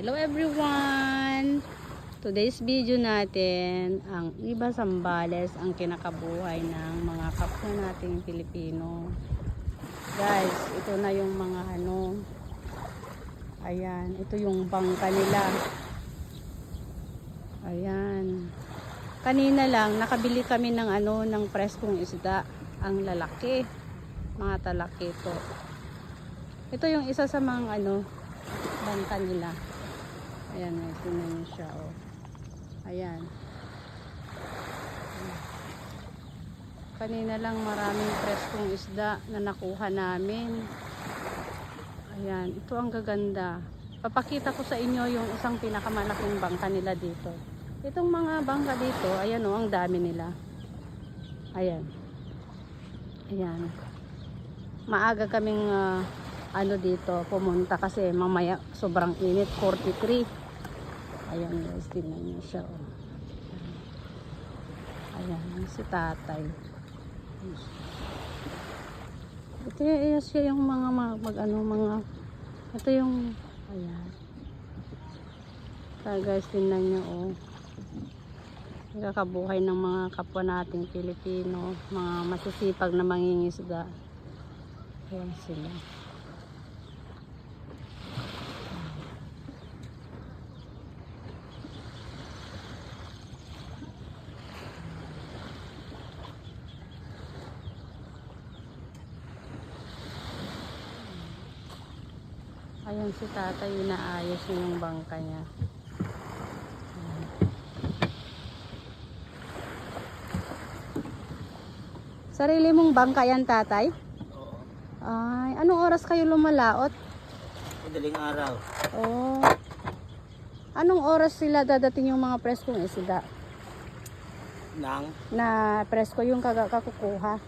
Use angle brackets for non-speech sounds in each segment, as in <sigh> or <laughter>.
Hello everyone! Today's video natin, ang iba Sambales ang kinakabuhay ng mga kapwa nating Pilipino. Guys, ito na yung mga ano, ayan, ito yung bangka nila. Ayan. Kanina lang, nakabili kami ng ano, ng preskong isda. Ang lalaki. Mga talaki to. Ito yung isa sa mga ano, bangka nila. Ayan, eh, tingnan niyo siya, oh. Ayan. Kanina lang maraming preskong isda na nakuha namin. Ayan, ito ang gaganda. Papakita ko sa inyo yung isang pinakamalaking bangka nila dito. Itong mga bangka dito, ayan oh, ang dami nila. Ayan. Ayan. Maaga kaming ah, ano dito pumunta kasi mamaya sobrang init 43 ayan guys tingnan niyo siya oh. ayan. Si tatay. Ito yung siya yung mga mag, mag ano mga ito yung ayan. Kaya guys tingnan niyo oh. Nagkakabuhay ng mga kapwa nating Pilipino mga masisipag na mangingisda. Ayan sila Ayan si tatay, inaayos niya yung bangka niya. Ayan. Sarili mong bangka yan, tatay? Oo. Ay, anong oras kayo lumalaot? Madaling araw. Oh. Anong oras sila dadating yung mga preskong isda? Nang Na presko yung kaga- kakukuha?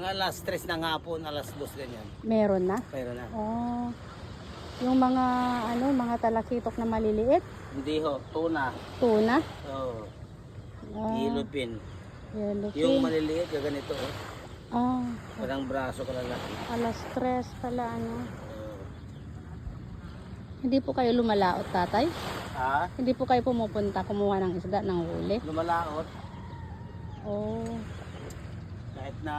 mga alas 3 ng hapon, alas 2 ganyan. Meron na? Pero na. Oh. Yung mga ano, mga talakitok na maliliit, Hindi ho, tuna. tuna. Oo. Ah, Yellowfin. yellow Yung fin. maliliit, yung ganito. Oh. Ah, Parang braso kalalaki. alas tres pala ano. Oo. Hindi po kayo lumalaot, tatay? Ha? Hindi po kayo pumupunta kumuha ng isda ng huli? Lumalaot. Oh, Kahit na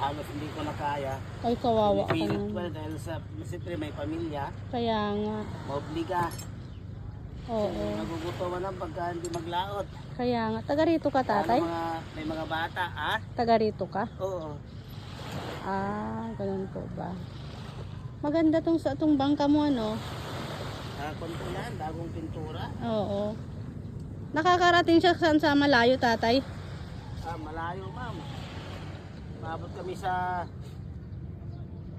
halos hindi ko na kaya. ay kawawa ka Pinipilit ko na. na dahil sa, siyempre may pamilya. Kaya nga, Maobliga. oo. Nagugutuman na pagka hindi maglaot. Kaya nga, taga rito ka, tatay? Ano mga, may mga bata, ah? Taga rito ka? Oo. Ah, ganun po ba? Maganda tong sa tong bangka mo, ano? Nakakonto yan, bagong pintura. Oo. Nakakarating siya saan sa malayo, tatay? Ah, malayo ma'am. Maabot kami sa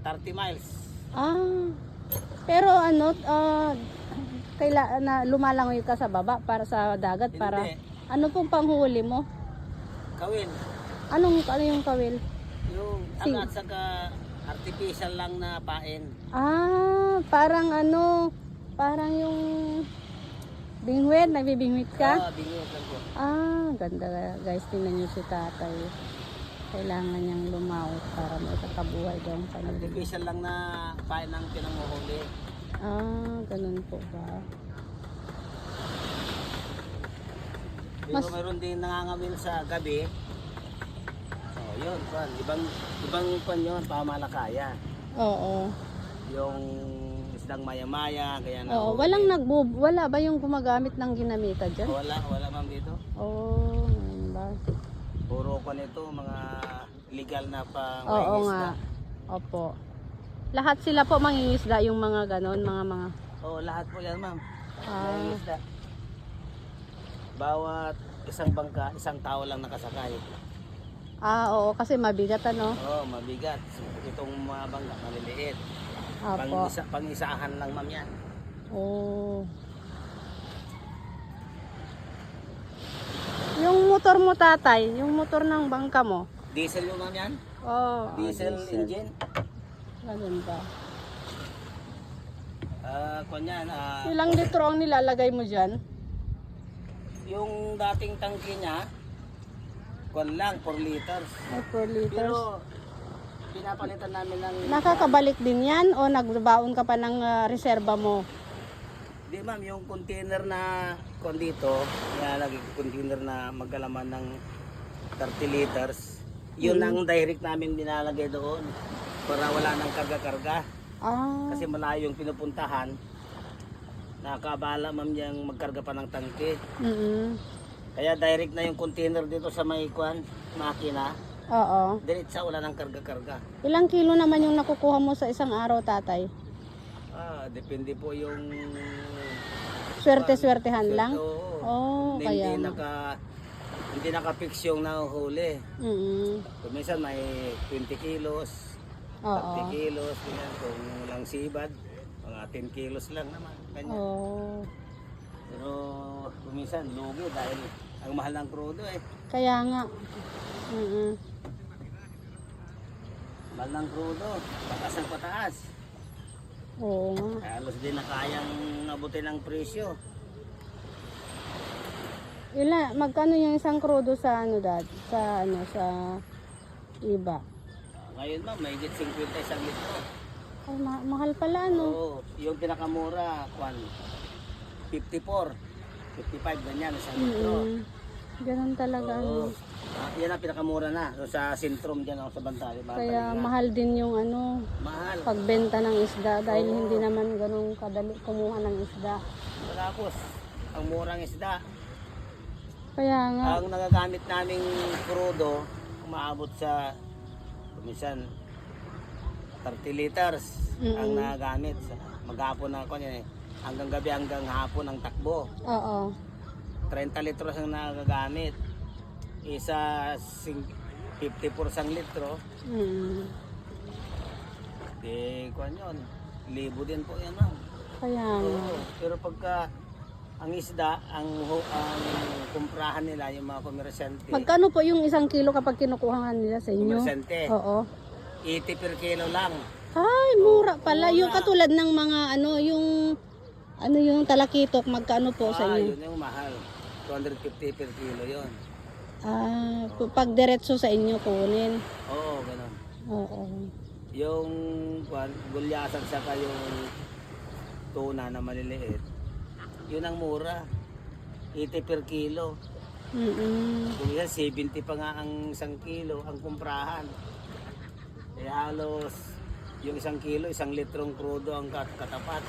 30 miles. Ah. Pero ano, ah, kaila na lumalangoy ka sa baba para sa dagat para Hindi. ano pong panghuli mo? Kawin. Anong ano yung kawil? Yung at saka artificial lang na pain. Ah, parang ano, parang yung bingwit, nagbibingwit ka? Ah, bingwit lang po. Ah, ganda guys, tingnan niyo si tatay. Kailangan niyang lumawit para may kakabuhay daw ang kanila. Artificial lang na pain ang pinanguhuli. Ah, ganun po ba? Pero Mas- meron din nangangawil sa gabi. Oh, yun, kwan. Ibang ibang kwan yun, pamalakaya. Oo. Yung isdang maya-maya, kaya na. Oo, walang nagbu wala ba yung gumagamit ng ginamita diyan? Wala, wala ma'am dito. Oo, ngayon ba? Puro ko nito, mga legal na pang Oo nga. Opo. Lahat sila po mangingisda yung mga ganon, mga mga Oo, lahat po yan ma'am. ah, May isda. Bawat isang bangka, isang tao lang nakasakay. ah, oo, kasi mabigat ano. Oo, mabigat. Itong mga bangka, maliliit. Opo. Pang-isa, pang-isahan lang ma'am yan. Oo. Yung motor mo tatay, yung motor ng bangka mo. Diesel yung ma'am yan? Oh, Diesel, engine. Ganun ba? Ah, kung yan, ah, Ilang litro ang nilalagay mo dyan? yung dating tangke niya, kung lang, 4 liters. Ay, 4 liters. Pero, pinapalitan namin ng... Nakakabalik din yan o nagbaon ka pa ng ah, reserba mo? Di ma'am, yung container na kung dito, nilalagay ko container na magkalaman ng 30 liters, yun Mm. ang direct namin binalagay doon para wala nang karga-karga. Ah, Kasi malayo yung pinupuntahan. Nakakabala ma'am yung magkarga pa ng tangke. mm Kaya direct na yung container dito sa may kwan, makina. Oo. Diretsa wala nang karga-karga. Ilang kilo naman yung nakukuha mo sa isang araw, tatay? Ah, depende po yung Swerte-swertehan lang? Oo. Oh, kaya hindi naka hindi naka-fix yung nahuhuli. Mm Kung minsan may 20 kilos, 30 Oo. kilos, ganyan. Kung walang sibad, mga 10 kilos lang naman. Ganyan. Oo. Pero kung minsan lugi dahil ang mahal ng krudo eh. Kaya nga. Mm Mahal ng krudo, pataas ang pataas. Oo nga. Halos din na kayang abutin ng presyo. Ila, magkano yung isang krudo sa ano dad? Sa ano, sa iba? Ah, Ngayon ma'am, may 50 isang litro. Ay, ma- mahal pala ano? Oo, yung pinakamura, kwan, 54, 55 ganyan, isang litro. Mm Ganun talaga ano. Ah, yan ang pinakamura na. So, sa sintrom dyan ako sa Bantali. Mahal Kaya talaga. mahal din yung ano, Mahal. pagbenta ng isda dahil Oo. hindi naman ganun kadali kumuha ng isda. Tapos, ang murang isda. Kaya nga, Ang nagagamit naming krudo, umaabot sa, kumisan, 30 liters ang nagagamit. Sa, maghapon na ako yan eh. Hanggang gabi, hanggang hapon ang takbo. oo. 30 litros ang nagagamit. Isa sing- 50 isang litro. Mm. Di, kuhan yun. Libo din po yan, ma'am. Kaya nga. Oo. Pero pagka ang isda, ang, hu- ang kumprahan nila, yung mga komersyante, Magkano po yung isang kilo kapag kinukuha nila sa inyo? komersyante, Oo. 80 per kilo lang. Ay, mura pala. Mura. Yung katulad ng mga ano, yung ano yung talakitok, magkano po sa Ah, inyo? yun yung mahal. 250 per kilo yon. Ah, pu- pag diretso sa inyo kunin. Oo, ganun. Oo. Yung kwan, gulyasan saka yung tuna na maliliit, yun ang mura. 80 per kilo. Mm. Kung yan, 70 pa nga ang isang kilo, ang kumprahan. Kaya halos yung isang kilo, isang litrong krudo ang kat- katapat.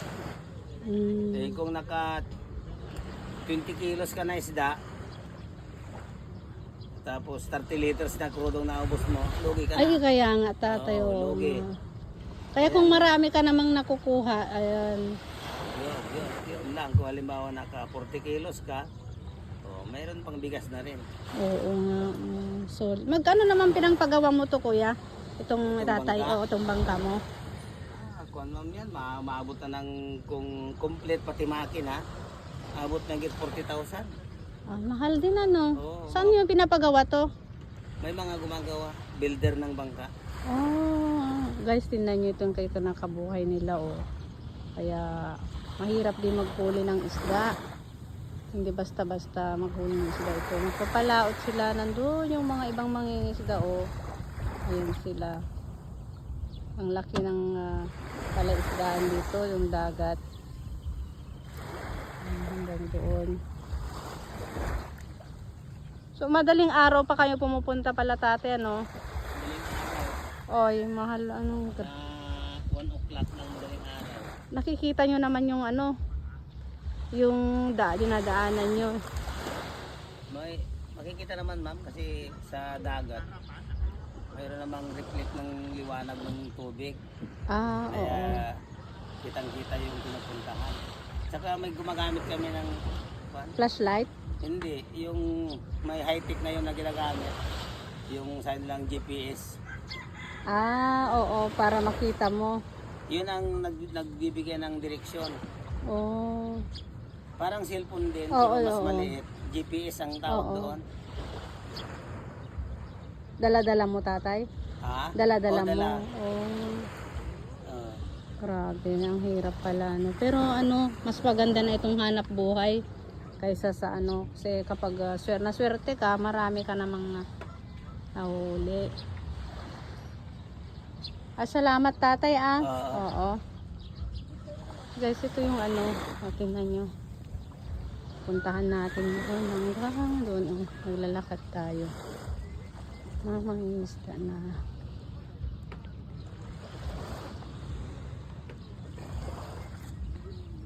Mm. Eh kung naka 20 kilos ka na isda, tapos 30 liters na krudong naubos mo, lugi ka na. Ay, kaya nga tatay. Oo lugi. Kaya kung marami ka namang nakukuha, ayan. Yun, yun, yun lang. Kung halimbawa naka 40 kilos ka, oh, mayroon pang bigas na rin. Oo nga. mm, So, magkano naman pinangpagawa mo to kuya? Itong Itong tatay, o itong bangka mo? Ah, kung ano yan, ma maabot na ng kung complete pati makina, abot git 40,000. Ah, mahal din ano. Oo. Saan yung pinapagawa to? May mga gumagawa, builder ng bangka. Oh, guys, tingnan nyo itong kay nakabuhay nila oh. Kaya mahirap din maghuli ng isda. Hindi basta-basta maghuli ng isda ito. Magpapalaot sila nandun yung mga ibang mangingisda oh. Ayun sila. Ang laki ng uh, palaisdaan dito, yung dagat. Doon. So madaling araw pa kayo pumupunta pala tate ano? Oy, mahal ah, 1 o'clock ng madaling araw. nakikita nyo naman yung ano yung da, dinadaanan nyo May makikita naman ma'am kasi sa dagat mayroon namang reflect ng liwanag ng tubig. ah oo Kaya kitang-kita yung pinupuntahan. Saka may gumagamit kami ng kwan? flashlight hindi, yung may high-tech na yung na ginagamit. Yung sa nilang GPS. ah oo para makita mo Yun ang nag, nagbibigay ng direksyon. oh Parang cellphone din, Oo, pero mas oo. maliit. GPS ang tawag Oo. doon. dala-dala mo tatay Ha? dala-dala mo dala. oh Oo. Grabe ang hirap pala no pero ano mas maganda na itong hanap buhay kaysa sa ano kasi kapag uh, swer naswerte ka marami ka namang na nahuli ah, salamat tatay ah Oo. oo Guys, ito yung ano, oh, tingnan nyo. Puntahan natin yun hanggang doon. Oh, naglalakad tayo. Mangingisda na.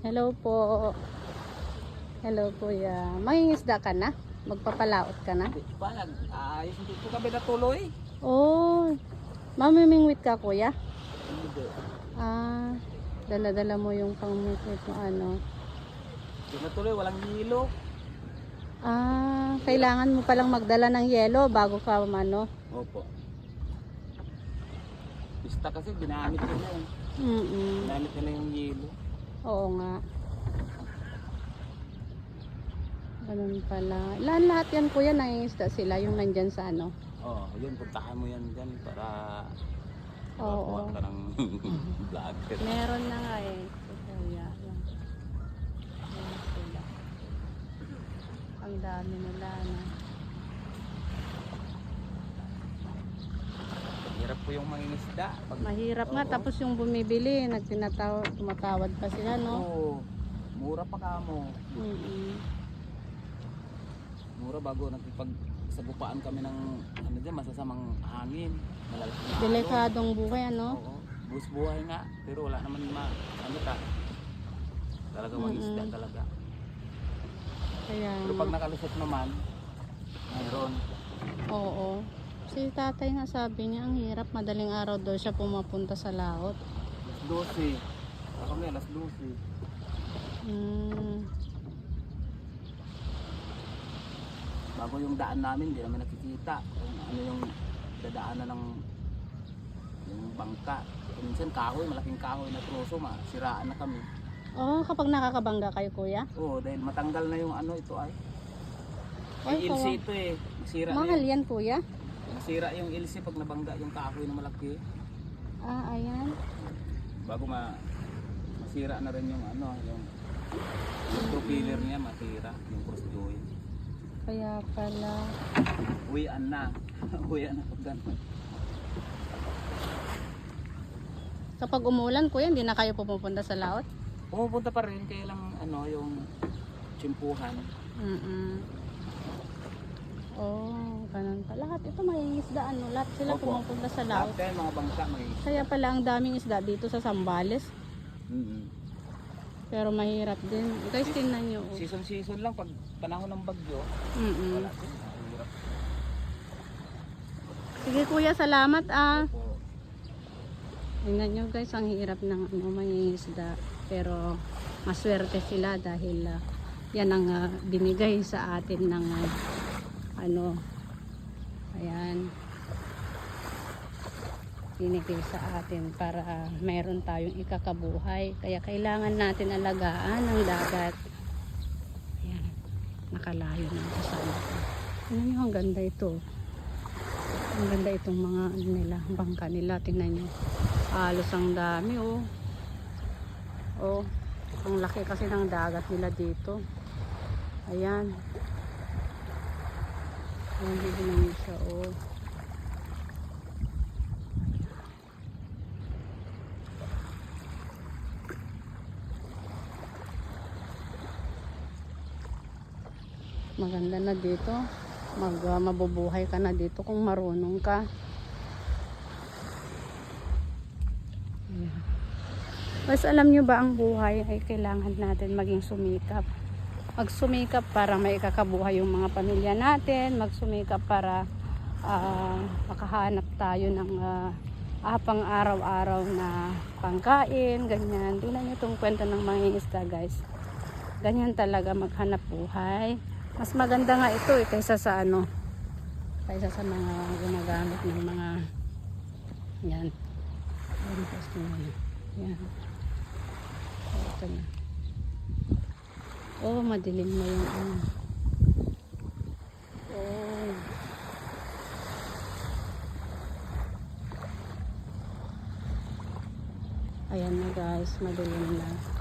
Hello po. Hello kuya. Mangingisda ka na? Magpapalaot ka na? Hindi pa, nag-aayos hindi po kami natuloy. Oh, mamimingwit ka kuya? Hindi. Ah, dala-dala mo yung pangmingwit mo ano. Hindi natuloy, walang hilo. Ah, kailangan mo palang magdala ng yelo bago ka ano. Opo. Pista kasi ginamit nila eh. Mm Ginamit nila yung hilo. Oo nga. Ganun pala. Lahat lahat yan kuya nangingisda sila yung nandyan sa ano. Oo, oh, yun, puntahan mo yan dyan para Oo. makakuha ka ng <laughs> vlogger. Meron na nga eh. Si kuya. Yan. Yan sila. Ang dami nila na. Hirap po yung mangingisda. Pag, Mahirap nga Oo. tapos yung bumibili, nagtinatawad, tumatawad pa sila no. Oo, mura pa ka mo. Mm Mura bago nagpagsagupaan kami ng ano dyan, masasamang hangin. Malalaking. Delikadong buhay ano. Oo, bus buhay nga. Pero wala naman ma, ano ka. Talaga mangisda Mm-mm. talaga. Kaya Pero pag nakalusot naman, mayroon. Oo. Si tatay nga sabi niya, ang hirap, madaling araw daw siya pumapunta sa laot. Alas 12. Ako kami alas 12. Mm. Bago yung daan namin, hindi namin nakikita kung ano yung dadaanan ng yung bangka. Minsan kahoy, malaking kahoy na troso, masiraan na kami. Oh, kapag nakakabangga kayo, kuya? Oo, dahil matanggal na yung ano ito ay. Ay, Ay, kawa- ito eh. Masira na Mahal yung, yan, kuya? Masira yung ilsi pag nabangga yung kahoy na malaki. Ah, ayan. Bago ma masira na rin yung ano, yung yung propeller niya masira, yung cross joint. Kaya pala. Uwian na. <laughs> Uwian na pag ganun. Kapag umulan, kuya, hindi na kayo pumupunta sa laot? Pumupunta pa rin kaya lang ano yung tsimpuhan. Mm Oh, ganun pa. Lahat ito may isda, ano, lahat sila Opo. pumupunta sa Lahat laot. kayo mga bangka may Kaya pala ang daming isda dito sa Sambales. mm Pero mahirap din. Guys, tingnan nyo. oh. Season season lang pag panahon ng bagyo, Mm-mm. wala din. Mahirap Sige kuya, salamat ah. Tingnan nyo guys, ang hirap ng ano, mangingisda. Pero maswerte sila dahil ah, yan ang ah, binigay sa atin ng ah, ano, ayan, binigay sa atin para mayroon tayong ikakabuhay. Kaya kailangan natin alagaan ang dagat. Ayan, nakalayo na ako sa ano. Nyo, ang ganda ito. Ang ganda itong mga ano nila, bangka nila. Tingnan nyo. Halos ang dami oh. Oh, ang laki kasi ng dagat nila dito. Ayan. Tingnan nyo siya oh. Maganda na dito. Mag, ah, mabubuhay ka na dito kung marunong ka. Mas alam nyo ba ang buhay ay kailangan natin maging sumikap. Magsumikap para may kakabuhay yung mga pamilya natin. Magsumikap para ah, makahanap tayo ng ah, ah, pang araw-araw na pangkain, ganyan. Tingnan nyo itong kwento ng mga isda guys. Ganyan talaga maghanap buhay. Mas maganda nga ito eh, kaysa sa ano, kaysa sa mga gumagamit ng mga yan. Yan. Yan. Ito na. Oh, madilim na yung ano. Oh. Ayan na guys, madilim na.